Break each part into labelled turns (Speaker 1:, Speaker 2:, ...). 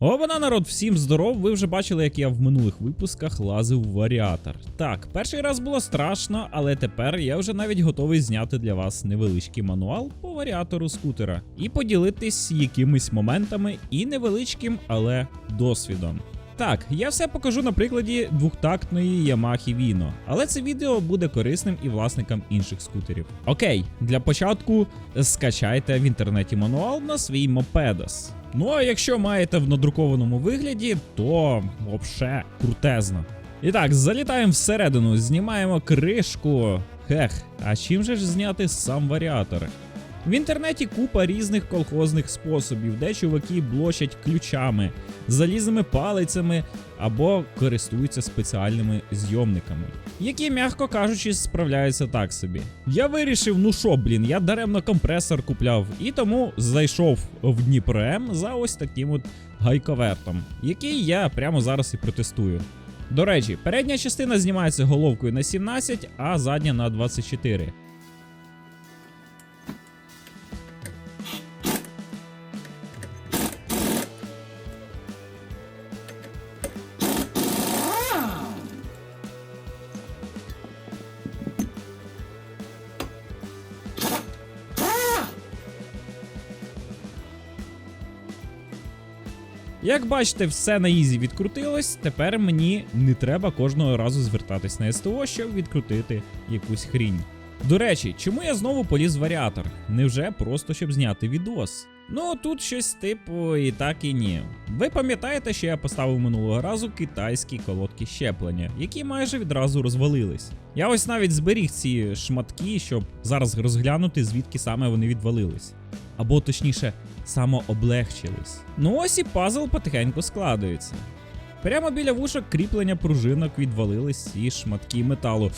Speaker 1: Обана народ, всім здоров. Ви вже бачили, як я в минулих випусках лазив в варіатор. Так, перший раз було страшно, але тепер я вже навіть готовий зняти для вас невеличкий мануал по варіатору скутера і поділитись якимись моментами і невеличким, але досвідом. Так, я все покажу на прикладі двохтактної Yamaha Vino, але це відео буде корисним і власникам інших скутерів. Окей, для початку скачайте в інтернеті мануал на свій мопедос. Ну а якщо маєте в надрукованому вигляді, то вообще крутезно. І так, залітаємо всередину, знімаємо кришку. Хех, а чим же ж зняти сам варіатор? В інтернеті купа різних колхозних способів, де чуваки блочать ключами, залізними палицями або користуються спеціальними зйомниками, які, м'яко кажучи, справляються так собі. Я вирішив, ну що, блін, я даремно компресор купляв, і тому зайшов в Дніпро М за ось таким от гайковертом, який я прямо зараз і протестую. До речі, передня частина знімається головкою на 17, а задня на 24. Як бачите, все на ізі відкрутилось. Тепер мені не треба кожного разу звертатись на СТО, щоб відкрутити якусь хрінь. До речі, чому я знову поліз в варіатор? Невже просто щоб зняти відос? Ну тут щось типу і так і ні. Ви пам'ятаєте, що я поставив минулого разу китайські колодки щеплення, які майже відразу розвалились. Я ось навіть зберіг ці шматки, щоб зараз розглянути, звідки саме вони відвалились. Або точніше, самооблегчились. Ну ось і пазл потихеньку складується. Прямо біля вушок кріплення пружинок відвалились і шматки металу.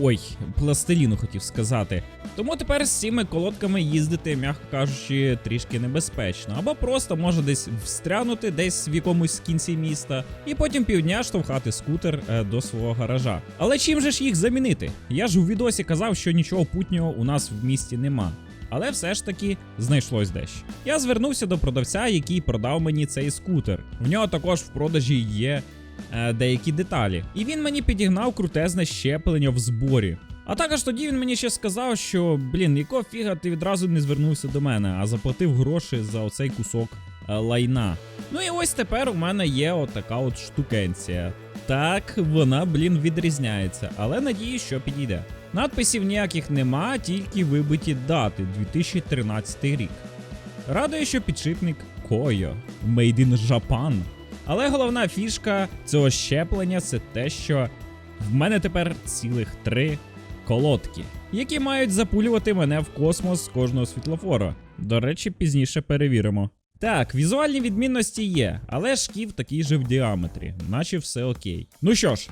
Speaker 1: Ой, пластиліну хотів сказати. Тому тепер з цими колодками їздити, м'яко кажучи, трішки небезпечно. Або просто може десь встрянути десь в якомусь кінці міста, і потім півдня штовхати скутер е, до свого гаража. Але чим же ж їх замінити? Я ж у відосі казав, що нічого путнього у нас в місті нема. Але все ж таки знайшлось дещо. Я звернувся до продавця, який продав мені цей скутер. В нього також в продажі є е, деякі деталі. І він мені підігнав крутезне щеплення в зборі. А також тоді він мені ще сказав, що блін, якого фіга ти відразу не звернувся до мене, а заплатив гроші за оцей кусок е, лайна. Ну і ось тепер у мене є отака от штукенція. Так, вона, блін, відрізняється, але надію, що підійде. Надписів ніяких нема, тільки вибиті дати 2013 рік. Радує, що підшипник Koyo, Made in Japan. Але головна фішка цього щеплення це те, що в мене тепер цілих три колодки, які мають запулювати мене в космос з кожного світлофора. До речі, пізніше перевіримо. Так, візуальні відмінності є, але шків такий же в діаметрі, наче все окей. Ну що ж,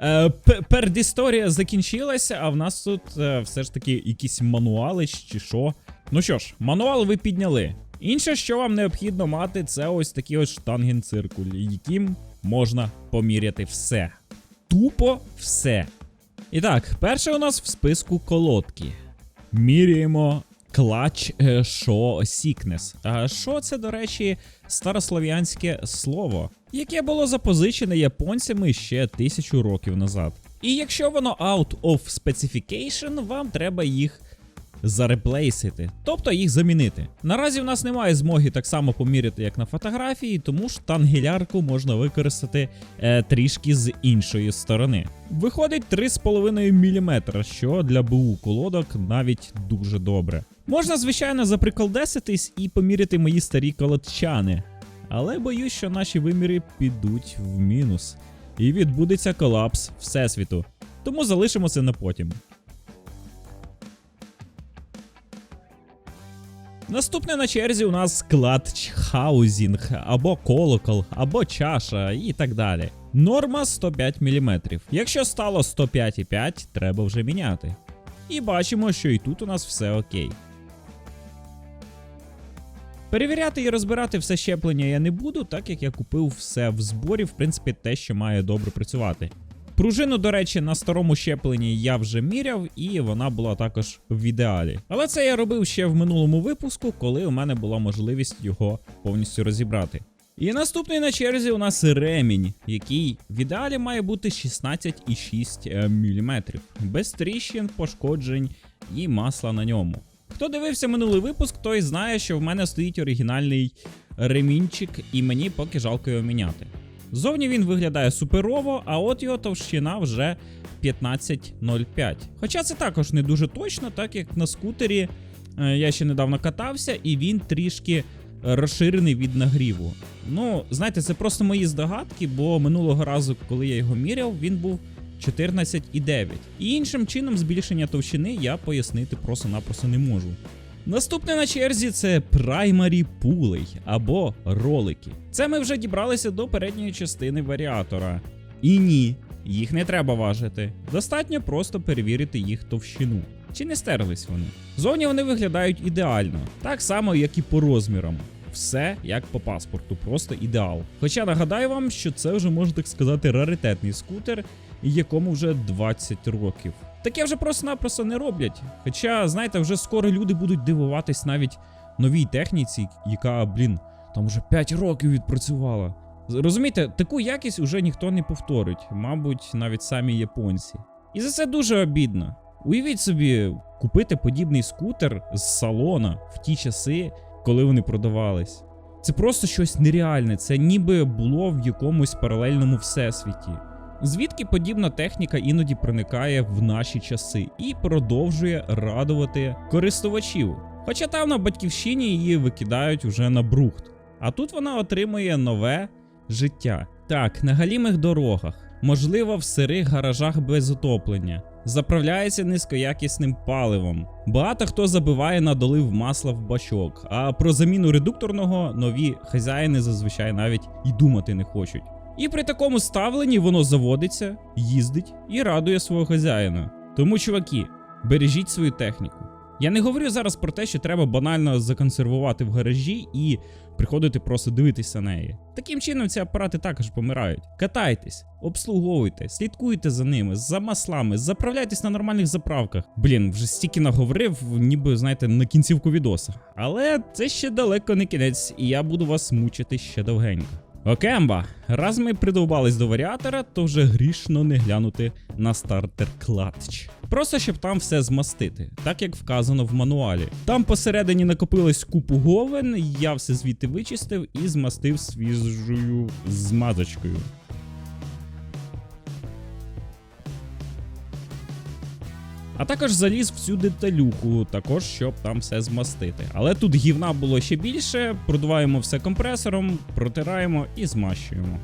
Speaker 1: е, п- передісторія закінчилася, а в нас тут е, все ж таки якісь мануали чи що. Ну що ж, мануал ви підняли. Інше, що вам необхідно мати, це ось такий ось штангенциркуль, яким можна поміряти все. Тупо все. І так, перше у нас в списку колодки. Міряємо клач е, шо сікнес. А що це, до речі, старослов'янське слово, яке було запозичене японцями ще тисячу років назад. І якщо воно out of specification, вам треба їх зареплейсити, тобто їх замінити. Наразі в нас немає змоги так само поміряти, як на фотографії, тому штангелярку можна використати е, трішки з іншої сторони. Виходить 3,5 мм, що для БУ колодок навіть дуже добре. Можна, звичайно, заприколдеситись і поміряти мої старі колодчани, але боюсь, що наші виміри підуть в мінус, і відбудеться колапс Всесвіту. Тому залишимо це на потім. Наступне на черзі у нас клатчхаузінг, або колокол, або чаша і так далі. Норма 105 мм. Якщо стало 105,5, треба вже міняти. І бачимо, що і тут у нас все окей. Перевіряти і розбирати все щеплення я не буду, так як я купив все в зборі, в принципі, те, що має добре працювати. Пружину, до речі, на старому щепленні я вже міряв, і вона була також в ідеалі. Але це я робив ще в минулому випуску, коли у мене була можливість його повністю розібрати. І наступний на черзі у нас ремінь, який в ідеалі має бути 16,6 мм, без тріщин, пошкоджень і масла на ньому. Хто дивився минулий випуск, той знає, що в мене стоїть оригінальний ремінчик, і мені поки жалко його міняти. Зовні він виглядає суперово, а от його товщина вже 15.05. Хоча це також не дуже точно, так як на скутері е, я ще недавно катався, і він трішки розширений від нагріву. Ну, знаєте, це просто мої здогадки, бо минулого разу, коли я його міряв, він був 14,9. І іншим чином збільшення товщини я пояснити просто-напросто не можу. Наступне на черзі це Primary пулей або ролики. Це ми вже дібралися до передньої частини варіатора. І ні, їх не треба важити. Достатньо просто перевірити їх товщину. Чи не стерлись вони? Зовні вони виглядають ідеально, так само, як і по розмірам. Все як по паспорту, просто ідеал. Хоча нагадаю вам, що це вже можна так сказати раритетний скутер, якому вже 20 років. Таке вже просто-напросто не роблять. Хоча, знаєте, вже скоро люди будуть дивуватись навіть новій техніці, яка, блін, там вже 5 років відпрацювала. Розумієте, таку якість уже ніхто не повторить, мабуть, навіть самі японці. І за це дуже обідно. Уявіть собі, купити подібний скутер з салона в ті часи, коли вони продавались. Це просто щось нереальне, це ніби було в якомусь паралельному всесвіті. Звідки подібна техніка іноді проникає в наші часи і продовжує радувати користувачів. Хоча там на батьківщині її викидають уже на брухт. А тут вона отримує нове життя. Так, на галімих дорогах, можливо, в сирих гаражах без отоплення. Заправляється низькоякісним паливом. Багато хто забиває на долив масла в бачок, а про заміну редукторного нові хазяїни зазвичай навіть і думати не хочуть. І при такому ставленні воно заводиться, їздить і радує свого хазяїна. Тому, чуваки, бережіть свою техніку. Я не говорю зараз про те, що треба банально законсервувати в гаражі і приходити просто дивитися неї. Таким чином ці апарати також помирають. Катайтесь, обслуговуйте, слідкуйте за ними, за маслами, заправляйтесь на нормальних заправках. Блін, вже стільки наговорив, ніби знаєте, на кінцівку відоса. Але це ще далеко не кінець, і я буду вас мучити ще довгенько. Окемба, раз ми придовбались до варіатора, то вже грішно не глянути на стартер клатч. Просто щоб там все змастити, так як вказано в мануалі. Там посередині накопилось купу говен, я все звідти вичистив і змастив свіжою змазочкою. А також заліз в цю деталюку, також щоб там все змастити. Але тут гівна було ще більше, продуваємо все компресором, протираємо і змащуємо.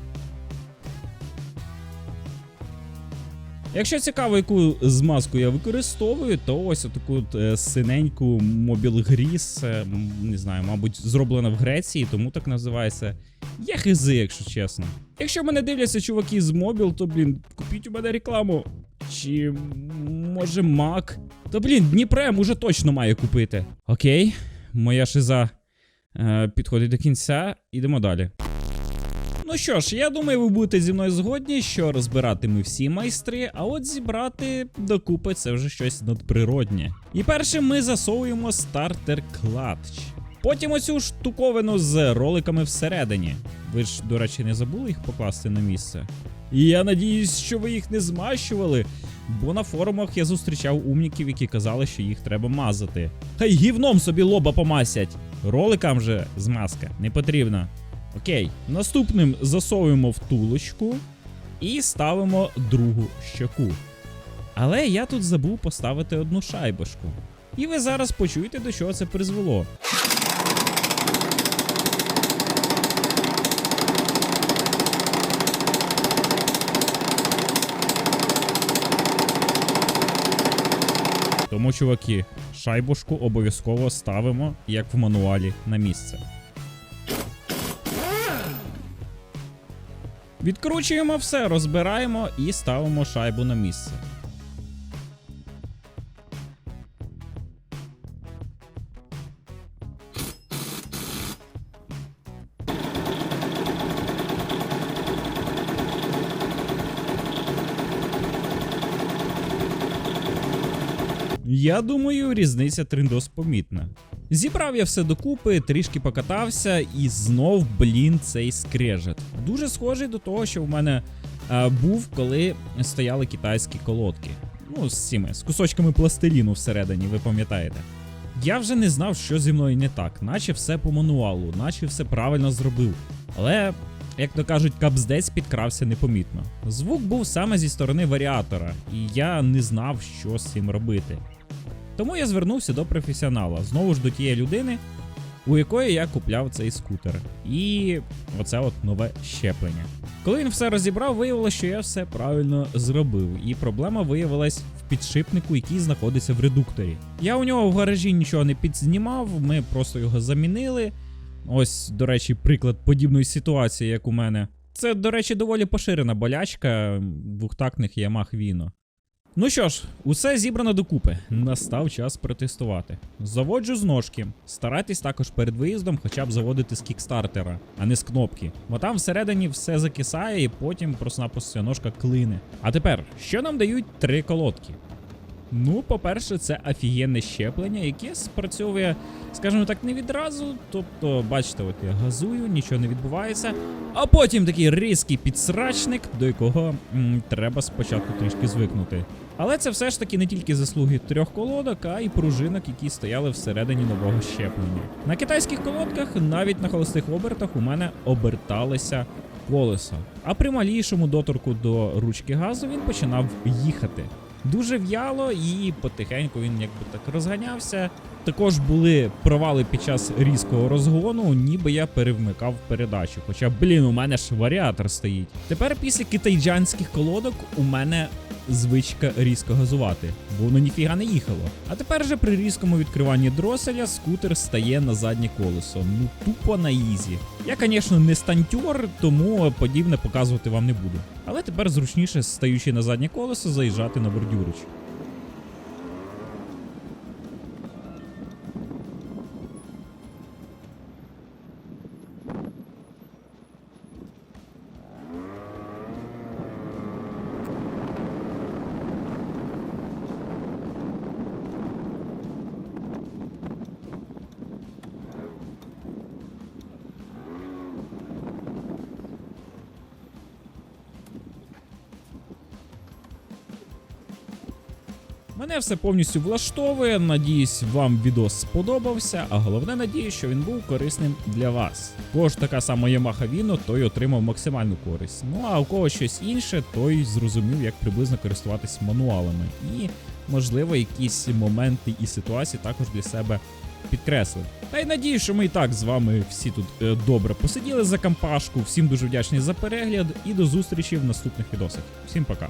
Speaker 1: Якщо цікаво, яку змазку я використовую, то ось таку е, синеньку Mobile Grease, е, не знаю, мабуть, зроблена в Греції, тому так називається. Я хизи, якщо чесно. Якщо мене дивляться чуваки з Mobile, то блін, купіть у мене рекламу. Чи може Мак? Та блін, Дніпрем уже точно має купити. Окей, моя шиза е, підходить до кінця, ідемо далі. Ну що ж, я думаю, ви будете зі мною згодні, що розбирати ми всі майстри, а от зібрати докупи це вже щось надприроднє. І першим ми засовуємо стартер клатч. Потім оцю штуковину з роликами всередині. Ви ж, до речі, не забули їх покласти на місце. І я надіюсь, що ви їх не змащували, бо на форумах я зустрічав умніків, які казали, що їх треба мазати. Хай гівном собі лоба помасять. Роликам же змазка не потрібна. Окей, наступним засовуємо втулочку і ставимо другу щоку. Але я тут забув поставити одну шайбочку. І ви зараз почуєте, до чого це призвело. Чуваки, шайбушку обов'язково ставимо, як в мануалі, на місце. Відкручуємо все, розбираємо і ставимо шайбу на місце. Я думаю, різниця триндос помітна. Зібрав я все докупи, трішки покатався, і знов, блін, цей скрежет. Дуже схожий до того, що в мене е, був, коли стояли китайські колодки. Ну, з цими, з кусочками пластиліну всередині, ви пам'ятаєте. Я вже не знав, що зі мною не так, наче все по мануалу, наче все правильно зробив. Але, як то кажуть, капздець підкрався непомітно. Звук був саме зі сторони варіатора, і я не знав, що з цим робити. Тому я звернувся до професіонала, знову ж до тієї людини, у якої я купляв цей скутер. І оце от нове щеплення. Коли він все розібрав, виявилося, що я все правильно зробив, і проблема виявилась в підшипнику, який знаходиться в редукторі. Я у нього в гаражі нічого не підзнімав, ми просто його замінили. Ось, до речі, приклад подібної ситуації, як у мене. Це, до речі, доволі поширена болячка двохтактних Yamaha Vino. Ну що ж, усе зібрано докупи. Настав час протестувати. Заводжу з ножки. Старайтесь також перед виїздом хоча б заводити з кікстартера, а не з кнопки. Бо там всередині все закисає і потім просто-напросто ножка клине. А тепер, що нам дають три колодки? Ну, по-перше, це офігенне щеплення, яке спрацьовує, скажімо так, не відразу. Тобто, бачите, от я газую, нічого не відбувається. А потім такий різкий підсрачник, до якого м, треба спочатку трішки звикнути. Але це все ж таки не тільки заслуги трьох колодок, а й пружинок, які стояли всередині нового щеплення. На китайських колодках, навіть на холостих обертах, у мене оберталися колеса. А при малішому доторку до ручки газу він починав їхати. Дуже в'яло і потихеньку він якби так розганявся. Також були провали під час різкого розгону, ніби я перевмикав передачу. Хоча, блін, у мене ж варіатор стоїть. Тепер після китайджанських колодок у мене звичка різко газувати, бо воно ніфіга не їхало. А тепер же при різкому відкриванні дроселя скутер стає на заднє колесо. Ну тупо на ізі. Я, звісно, не стантюр, тому подібне показувати вам не буду. Але тепер зручніше, стаючи на заднє колесо, заїжджати на бордюрич. Мене все повністю влаштовує. Надіюсь, вам відос сподобався. А головне, надіюсь, що він був корисним для вас. Кого така сама Yamaha Vino, той отримав максимальну користь. Ну а у кого щось інше, той зрозумів, як приблизно користуватись мануалами. І, можливо, якісь моменти і ситуації також для себе підкреслив. Та й надію, що ми і так з вами всі тут е, добре посиділи за компашку. Всім дуже вдячний за перегляд і до зустрічі в наступних відосах. Всім пока.